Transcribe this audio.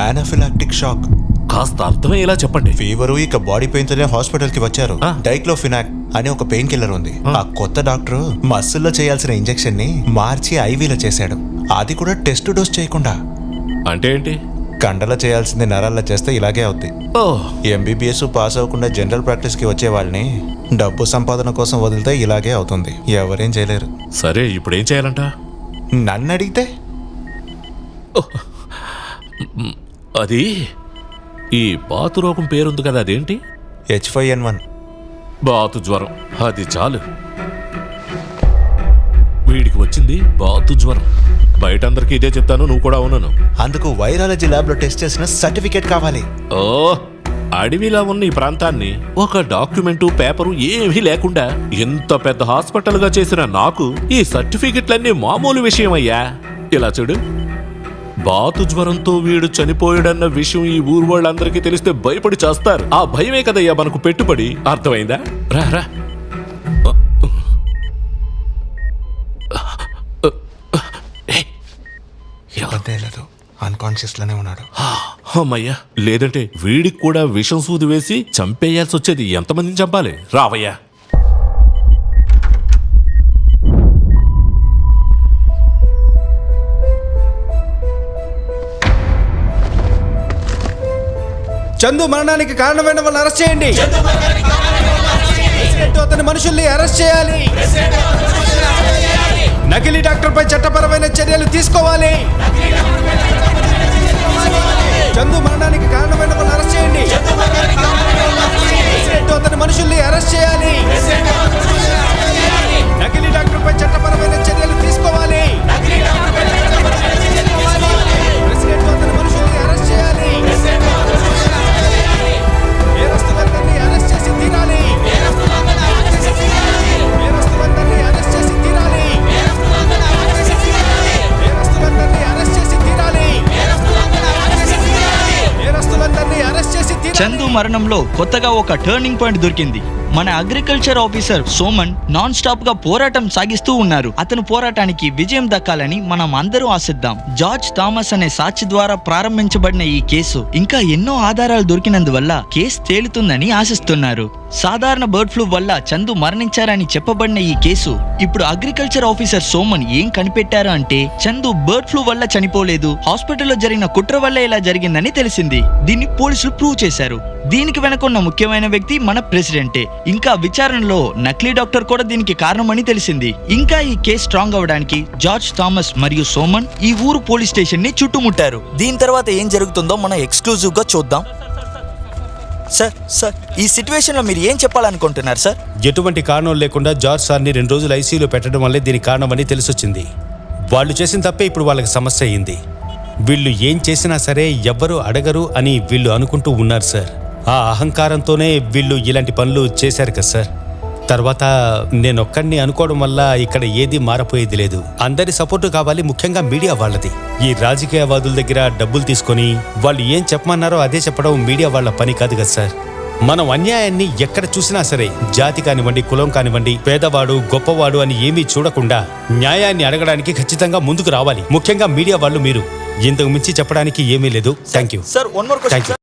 ఆనాఫిలాక్టిక్ shock కాస్త అర్థమయ్యేలా చెప్పండి. ఫీవరు ఇక బాడీ పెయిన్ తోనే హాస్పిటల్కి వచ్చారు. ఆ. డైక్లోఫినాక్ అని ఒక పెయిన్ కిల్లర్ ఉంది. ఆ. కొత్త డాక్టర్ మస్సుల్లో చేయాల్సిన ఇంజెక్షన్ని మార్చి ఐవీలో చేశాడు. అది కూడా టెస్ట్ డోస్ చేయకుండా. అంటే ఏంటి? కండలో చేయాల్సింది నరాల్లో చేస్తే ఇలాగే అవుద్ది. ఓ. ఎంబీబీఎస్ పాస్ అవ్వకుండా జనరల్ ప్రాక్టీస్కి వచ్చే వాళ్ళని డబ్బు సంపాదన కోసం వదిలితే ఇలాగే అవుతుంది. ఎవరేం చేయలేరు. సరే ఇప్పుడు ఏం చేయాలంట? నన్ను అడిగితే? అది? ఈ బాతు రోగం పేరుంది కదా అదేంటి? హెచ్ ఫైవ్ ఎన్ వన్ బాతు జ్వరం. అది చాలు. వీడికి వచ్చింది బాతు జ్వరం. బయట అందరికి ఇదే చెప్తాను నువ్వు కూడా ఉన్నాను. అందుకు వైరాలజీ ల్యాబ్లో టెస్ట్ చేసిన సర్టిఫికేట్ కావాలి. ఓ అడవిలా ఉన్న ఈ ప్రాంతాన్ని ఒక డాక్యుమెంటు పేపరు ఏమీ లేకుండా ఎంత పెద్ద హాస్పిటల్గా చేసిన నాకు ఈ సర్టిఫికెట్లన్నీ మామూలు విషయం అయ్యా ఇలా చూడు. బాతు జ్వరంతో వీడు చనిపోయాడన్న విషయం ఈ ఊరు వాళ్ళందరికీ తెలిస్తే భయపడి చేస్తారు. ఆ భయమే కదయ్యా మనకు పెట్టుబడి. అర్థమైందా? రా రా. ఏయ్, ఇబ్బందే లేదు. అన్కాన్షియస్లోనే ఉన్నాడు. అమ్మయ్యా. లేదంటే వీడికి కూడా విషం సూది వేసి చంపేయాల్సి వచ్చేది ఎంతమందిని చంపాలి? రావయ్యా. చందు మరణానికి కారణమైన వాళ్ళని అరెస్ట్ చేయండి. అతని మనుషుల్ని అరెస్ట్ చేయాలి. నకిలీ డాక్టర్ పై చట్టపరమైన చర్యలు తీసుకోవాలి. చందు మరణానికి చందు మరణంలో కొత్తగా ఒక టర్నింగ్ పాయింట్ దొరికింది. మన అగ్రికల్చర్ ఆఫీసర్ సోమన్ నాన్ స్టాప్గా పోరాటం సాగిస్తూ ఉన్నారు. అతను పోరాటానికి విజయం దక్కాలని మనం అందరూ ఆశిద్దాం. జార్జ్ థామస్ అనే సాక్షి ద్వారా ప్రారంభించబడిన ఈ కేసు ఇంకా ఎన్నో ఆధారాలు దొరికినందువల్ల కేసు తేలుతుందని ఆశిస్తున్నారు. సాధారణ బర్డ్ ఫ్లూ వల్ల చందు మరణించారని చెప్పబడిన ఈ కేసు ఇప్పుడు అగ్రికల్చర్ ఆఫీసర్ సోమన్ ఏం కనిపెట్టారు అంటే చందు బర్డ్ ఫ్లూ వల్ల చనిపోలేదు హాస్పిటల్లో జరిగిన కుట్ర వల్ల ఇలా జరిగిందని తెలిసింది. దీన్ని పోలీసులు ప్రూవ్ చేశారు. దీనికి వెనకున్న ముఖ్యమైన వ్యక్తి మన ప్రెసిడెంటే. ఇంకా విచారణలో నకిలీ డాక్టర్ కూడా దీనికి కారణమని తెలిసింది. ఇంకా ఈ కేసు స్ట్రాంగ్ అవడానికి జార్జ్ థామస్ మరియు సోమన్ ఈ ఊరు పోలీస్ స్టేషన్ని చుట్టుముట్టారు. దీని తర్వాత ఏం జరుగుతుందో మనం ఎక్స్క్లూజివ్గా చూద్దాం. సార్ సార్ ఈ సిచ్యువేషన్లో మీరు ఏం చెప్పాలనుకుంటున్నారు సార్? ఎటువంటి కారణం లేకుండా జార్జ్ సార్ని రెండు రోజులు ఐసీయూలో పెట్టడం వల్లే దీనికి కారణమని తెలిసొచ్చింది. వాళ్ళు చేసిన తప్పే ఇప్పుడు వాళ్ళకి సమస్య అయింది. వీళ్ళు ఏం చేసినా సరే ఎవ్వరూ అడగరు అని వీళ్ళు అనుకుంటూ ఉన్నారు సార్. ఆ అహంకారంతోనే వీళ్ళు ఇలాంటి పనులు చేశారు కదా సార్. తర్వాత నేనొక్కడిని అనుకోవడం వల్ల ఇక్కడ ఏది మారపోయేది లేదు. అందరి సపోర్టు కావాలి ముఖ్యంగా మీడియా వాళ్ళది. ఈ రాజకీయవాదుల దగ్గర డబ్బులు తీసుకొని వాళ్ళు ఏం చెప్పమన్నారో అదే చెప్పడం మీడియా వాళ్ళ పని కాదు కదా సార్. మనం అన్యాయాన్ని ఎక్కడ చూసినా సరే జాతి కానివ్వండి కులం కానివ్వండి పేదవాడు గొప్పవాడు అని ఏమీ చూడకుండా న్యాయాన్ని అడగడానికి ఖచ్చితంగా ముందుకు రావాలి. ముఖ్యంగా మీడియా వాళ్ళు మీరు. ఇంతకు మించి చెప్పడానికి ఏమీ లేదు. Thank you sir one more thank you